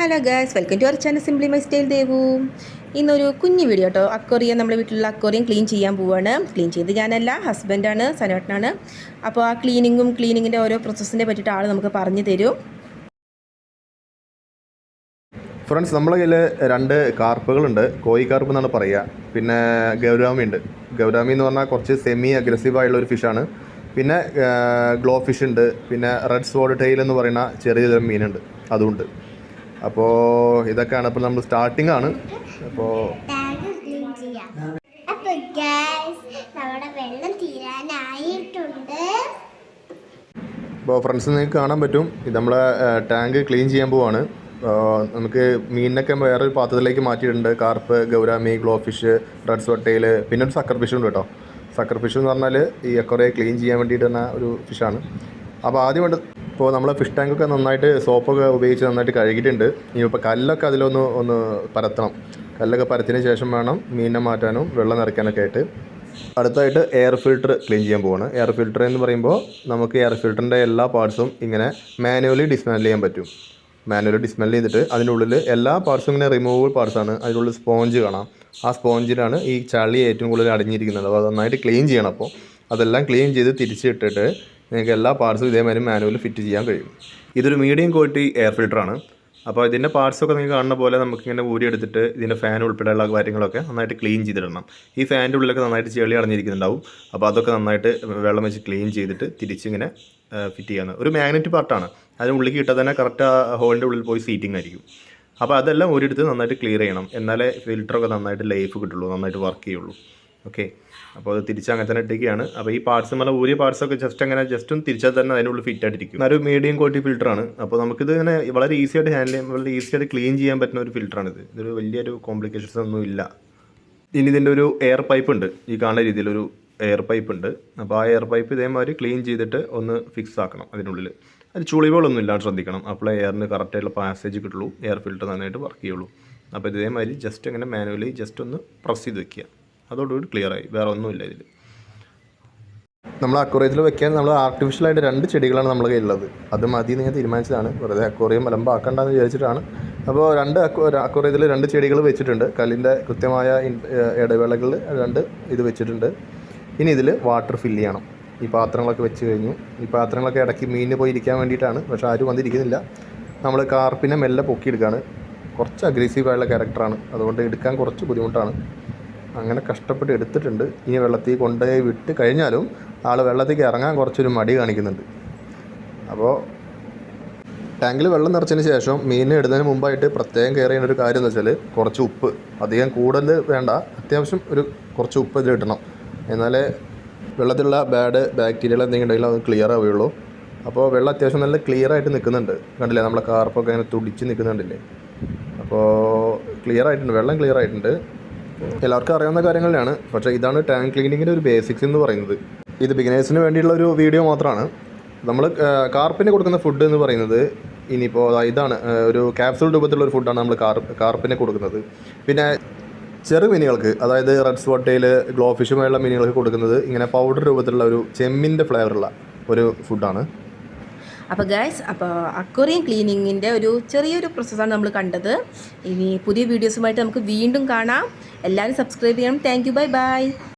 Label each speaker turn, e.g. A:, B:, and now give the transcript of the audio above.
A: Hello guys welcome to our channel simply my style Devu ഇന്നൊരു കുഞ്ഞു video കേട്ടോ aquarium നമ്മുടെ വീട്ടിലുള്ള അക്വറിയം ക്ലീൻ ചെയ്യാൻ പോവാണ്. ക്ലീൻ ചെയ്ത് ഞാനല്ല ഹസ്ബൻഡാണ് സനോട്ടനാണ്. അപ്പോൾ ആ ക്ലീനിങ്ങും ക്ലീനിങ്ങിന്റെ ഓരോ പ്രോസസ്സിനെ പറ്റിയിട്ട് ആൾ നമുക്ക് പറഞ്ഞു തരും.
B: ഫ്രണ്ട്സ് നമ്മളെ കയ്യിൽ രണ്ട് കാർപ്പുകളുണ്ട്. കോയി കാർപ്പ് എന്നാണ് പറയുക പിന്നെ ഗൗരാമി ഉണ്ട്. ഗൗരാമി എന്ന് പറഞ്ഞാൽ കുറച്ച് സെമി അഗ്രസീവ് ആയിട്ടുള്ള ഒരു ഫിഷാണ് പിന്നെ ഗ്ലോ ഫിഷ് ഉണ്ട്. പിന്നെ റെഡ് സ്വോഡ് ടെയിൽ എന്ന് പറയുന്ന ചെറിയ ചെറിയ മീനുണ്ട്. അതുണ്ട് അപ്പോൾ ഇതൊക്കെയാണ് അപ്പോൾ നമ്മൾ സ്റ്റാർട്ടിംഗ് ആണ്. അപ്പോൾ
C: ടാങ്ക് ക്ലീൻ ചെയ്യാം. അപ്പൊ ഗൈസ് നമ്മുടെ വെള്ളം തീരാനായിട്ടുണ്ട്.
B: ഇപ്പോൾ ഫ്രണ്ട്സ് നിങ്ങൾക്ക് കാണാൻ പറ്റും. ഇത് നമ്മളെ ടാങ്ക് ക്ലീൻ ചെയ്യാൻ പോവാണ്. നമുക്ക് മീനിനൊക്കെ വേറൊരു പാത്രത്തിലേക്ക് മാറ്റിയിട്ടുണ്ട്. Carp gourami glow fish red സ്വട്ടയിൽ പിന്നെ ഒരു സക്കർ ഫിഷ് ഉണ്ട് കേട്ടോ. സക്കർ ഫിഷ് എന്ന് പറഞ്ഞാൽ ഈ അക്കറെ ക്ലീൻ ചെയ്യാൻ വേണ്ടിയിട്ട് തന്നെ ഒരു ഫിഷാണ് അപ്പോൾ ആദ്യം വേണ്ട ഇപ്പോൾ നമ്മൾ ഫിഷ് ടാങ്കൊക്കെ നന്നായിട്ട് സോപ്പൊക്കെ ഉപയോഗിച്ച് നന്നായിട്ട് കഴുകിയിട്ടുണ്ട്. ഇനിയിപ്പോൾ കല്ലൊക്കെ അതിലൊന്ന് ഒന്ന് പരത്തണം. കല്ലൊക്കെ പരത്തിന് ശേഷം വേണം മീനിനെ മാറ്റാനും വെള്ളം നിറയ്ക്കാനൊക്കെ ആയിട്ട്. അടുത്തായിട്ട് എയർ ഫിൽട്ടർ ക്ലീൻ ചെയ്യാൻ പോവാണ്. എയർ ഫിൽട്ടർ എന്ന് പറയുമ്പോൾ നമുക്ക് എയർ ഫിൽറ്ററിന്റെ എല്ലാ പാർട്സും ഇങ്ങനെ മാനുവലി ഡിസ്മാൻഡിൽ ചെയ്യാൻ പറ്റും. മാനുവലി ഡിസ്മെൽ ചെയ്തിട്ട് അതിന്റെ ഉള്ളിൽ എല്ലാ പാർട്സും ഇങ്ങനെ റിമൂവബിൾ പാർട്സാണ് അതിനുള്ളിൽ സ്പോഞ്ച് കാണാം. ആ സ്പോഞ്ചിലാണ് ഈ ചളി ഏറ്റവും കൂടുതൽ അടങ്ങിയിരിക്കുന്നത് അപ്പോൾ അത് നന്നായിട്ട് ക്ലീൻ ചെയ്യണം അപ്പോൾ. അതെല്ലാം ക്ലീൻ ചെയ്ത് തിരിച്ചിട്ടിട്ട് നിങ്ങൾക്ക് എല്ലാ പാർട്സും ഇതേമാതിരി മാനുവൽ ഫിറ്റ് ചെയ്യാൻ കഴിയും. ഇതൊരു മീഡിയം ക്വാളിറ്റി എയർ ഫിൽറ്ററാണ് അപ്പോൾ ഇതിന്റെ പാർട്സൊക്കെ നിങ്ങൾക്ക് കാണുന്ന പോലെ നമുക്കിങ്ങനെ ഊരിയെടുത്തിട്ട് ഇതിന്റെ ഫാൻ ഉൾപ്പെടെയുള്ള കാര്യങ്ങളൊക്കെ നന്നായിട്ട് ക്ലീൻ ചെയ്തിടണം. ഈ ഫാനിന്റെ ഉള്ളിലൊക്കെ നന്നായിട്ട് ചെളി അടഞ്ഞിരിക്കുന്നുണ്ടാവും. അപ്പോൾ അതൊക്കെ നന്നായിട്ട് വെള്ളം വെച്ച് ക്ലീൻ ചെയ്തിട്ട് തിരിച്ചിങ്ങനെ ഫിറ്റ് ചെയ്യുന്നത് ഒരു മാഗ്നറ്റ് പാർട്ടാണ് അതിന് ഉള്ളിൽ ഇട്ടാൽ തന്നെ കറക്റ്റ് ആ ഹോളിന്റെ ഉള്ളിൽ പോയി സീറ്റിംഗ് ആയിരിക്കും. അപ്പോൾ അതെല്ലാം ഒരിടത്ത് നന്നായിട്ട് ക്ലിയർ ചെയ്യണം. എന്നാലേ ഫിൽറ്ററൊക്കെ നന്നായിട്ട് ലൈഫ് കിട്ടുള്ളൂ നന്നായിട്ട് വർക്ക് ചെയ്യുള്ളൂ. ഓക്കെ അപ്പോൾ അത് തിരിച്ച് അങ്ങനെ തന്നെ ഇട്ടേക്കാണ് അപ്പോൾ ഈ പാർട്സ് നല്ല ഊരിയ പാർട്സൊക്കെ ജസ്റ്റ് അങ്ങനെ ജസ്റ്റ് ഒന്ന് തിരിച്ചാൽ തന്നെ അതിനുള്ളിൽ ഫിറ്റ് ആയിട്ടിരിക്കും. ഒരു മീഡിയം ക്വാളിറ്റി ഫിൽറ്ററാണ് അപ്പോൾ നമുക്കിത് ഇങ്ങനെ വളരെ ഈസി ആയിട്ട് ഹാൻഡിൽ ചെയ്യാൻ വളരെ ഈസി ആയിട്ട് ക്ലീൻ ചെയ്യാൻ പറ്റുന്ന ഒരു ഫിൽറ്ററാണിത് ഇതൊരു വലിയൊരു കോംപ്ലിക്കേഷൻസ് ഒന്നും ഇല്ല. ഇനി ഇതിന്റെ ഒരു എയർ പൈപ്പ് ഉണ്ട്. ഈ കാണുന്ന രീതിയിലൊരു എയർ പൈപ്പ് ഉണ്ട്. അപ്പോൾ ആ എയർ പൈപ്പ് ഇതേമാതിരി ക്ലീൻ ചെയ്തിട്ട് ഒന്ന് ഫിക്സ് ആക്കണം അതിനുള്ളിൽ അത് ചുളിവുകളൊന്നും ഇല്ലാണ്ട് ശ്രദ്ധിക്കണം. അപ്പോൾ എയറിന് കറക്റ്റായിട്ടുള്ള പാസേജ് കിട്ടുള്ളൂ. എയർ ഫിൽറ്റർ നന്നായിട്ട് വർക്ക് ചെയ്യുള്ളൂ. അപ്പോൾ ഇതേമാതിരി ജസ്റ്റ് ഇങ്ങനെ മാനുവലി ജസ്റ്റ് ഒന്ന് പ്രസ് ചെയ്ത് വെക്കുക. അതോടുകൂടി ക്ലിയർ ആയി. വേറെ ഒന്നുമില്ല ഇതിൽ നമ്മൾ അക്വറിയത്തിൽ വെക്കാൻ നമ്മൾ ആർട്ടിഫിഷ്യലായിട്ട് രണ്ട് ചെടികളാണ് നമ്മൾ കയ്യിലുള്ളത്. അത് മതി എന്ന് ഞാൻ തീരുമാനിച്ചതാണ്. വെറുതെ അക്വറിയം മലമ്പാക്കണ്ടെന്ന് വിചാരിച്ചിട്ടാണ്. അപ്പോൾ രണ്ട് അക്വറിയത്തിൽ രണ്ട് ചെടികൾ വെച്ചിട്ടുണ്ട്. കല്ലിന്റെ കൃത്യമായ ഇടവേളകളിൽ രണ്ട് ഇത് വെച്ചിട്ടുണ്ട്. ഇനി ഇതിൽ വാട്ടർ ഫില്ല് ചെയ്യണം. ഈ പാത്രങ്ങളൊക്കെ വെച്ച് കഴിഞ്ഞു. ഈ പാത്രങ്ങളൊക്കെ ഇടയ്ക്ക് മീനിന് പോയി ഇരിക്കാൻ വേണ്ടിയിട്ടാണ്. പക്ഷേ ആരും വന്നിരിക്കുന്നില്ല. നമ്മൾ കാർപ്പിനെ മെല്ലെ പൊക്കിയെടുക്കുകയാണ് കുറച്ച് അഗ്രസീവായുള്ള ക്യാരക്ടറാണ് അതുകൊണ്ട് എടുക്കാൻ കുറച്ച് ബുദ്ധിമുട്ടാണ്. അങ്ങനെ കഷ്ടപ്പെട്ട് എടുത്തിട്ടുണ്ട്. ഇനി വെള്ളത്തിൽ കൊണ്ടുപോയി വിട്ട് കഴിഞ്ഞാലും ആൾ വെള്ളത്തേക്ക് ഇറങ്ങാൻ കുറച്ചൊരു മടി കാണിക്കുന്നുണ്ട്. അപ്പോൾ ടാങ്കിൽ വെള്ളം നിറച്ചതിന് ശേഷം മീനിനെ ഇടുന്നതിന് മുമ്പായിട്ട് പ്രത്യേകം കെയർ ചെയ്യുന്ന ഒരു കാര്യം എന്ന് വെച്ചാൽ കുറച്ച് ഉപ്പ്. അധികം കൂടുതൽ വേണ്ട. അത്യാവശ്യം ഒരു കുറച്ച് ഉപ്പ് ഇതിൽ ഇടണം. എന്നാലേ വെള്ളത്തിലുള്ള ബാഡ് ബാക്ടീരിയകൾ എന്തെങ്കിലും ഉണ്ടെങ്കിൽ അത് ക്ലിയർ ആവുകയുള്ളൂ. അപ്പോൾ വെള്ളം അത്യാവശ്യം നല്ല ക്ലിയർ ആയിട്ട് നിൽക്കുന്നുണ്ട്. കണ്ടില്ലേ? നമ്മളെ കാർപ്പൊക്കെ അങ്ങനെ തുടിച്ച് നിൽക്കുന്നുണ്ടല്ലേ? അപ്പോൾ ക്ലിയർ ആയിട്ടുണ്ട്. വെള്ളം ക്ലിയർ ആയിട്ടുണ്ട്. എല്ലാവർക്കും അറിയാവുന്ന കാര്യങ്ങൾ തന്നെയാണ് പക്ഷേ ഇതാണ് ടാങ്ക് ക്ലീനിങ്ങിന്റെ ഒരു ബേസിക്സ് എന്ന് പറയുന്നത്. ഇത് ബിഗിനേഴ്സിന് വേണ്ടിയുള്ള ഒരു വീഡിയോ മാത്രമാണ്. നമ്മൾ കാർപ്പിന് കൊടുക്കുന്ന ഫുഡ് എന്ന് പറയുന്നത് ഇനിയിപ്പോൾ ഇതാണ് ഒരു ക്യാപ്സൂൾ രൂപത്തിലുള്ള ഒരു ഫുഡാണ് നമ്മൾ കാർ കാർപ്പിന് കൊടുക്കുന്നത്. പിന്നെ ചെറു മീനുകൾക്ക് അതായത് റെഡ് സ്പോട്ടയിൽ ഗ്ലോ ഫിഷുമായുള്ള മീനുകൾക്ക് കൊടുക്കുന്നത് ഇങ്ങനെ പൗഡർ രൂപത്തിലുള്ള ഒരു ചെമ്മിന്റെ ഫ്ലേവറുള്ള ഒരു ഫുഡാണ്
A: അപ്പോൾ ഗൈസ് അപ്പോൾ അക്വറിയം ക്ലീനിങ്ങിന്റെ ഒരു ചെറിയൊരു പ്രോസസ്സാണ് നമ്മൾ കണ്ടത്. ഇനി പുതിയ വീഡിയോസുമായിട്ട് നമുക്ക് വീണ്ടും കാണാം. എല്ലാവരും സബ്സ്ക്രൈബ് ചെയ്യണം. Thank bye bye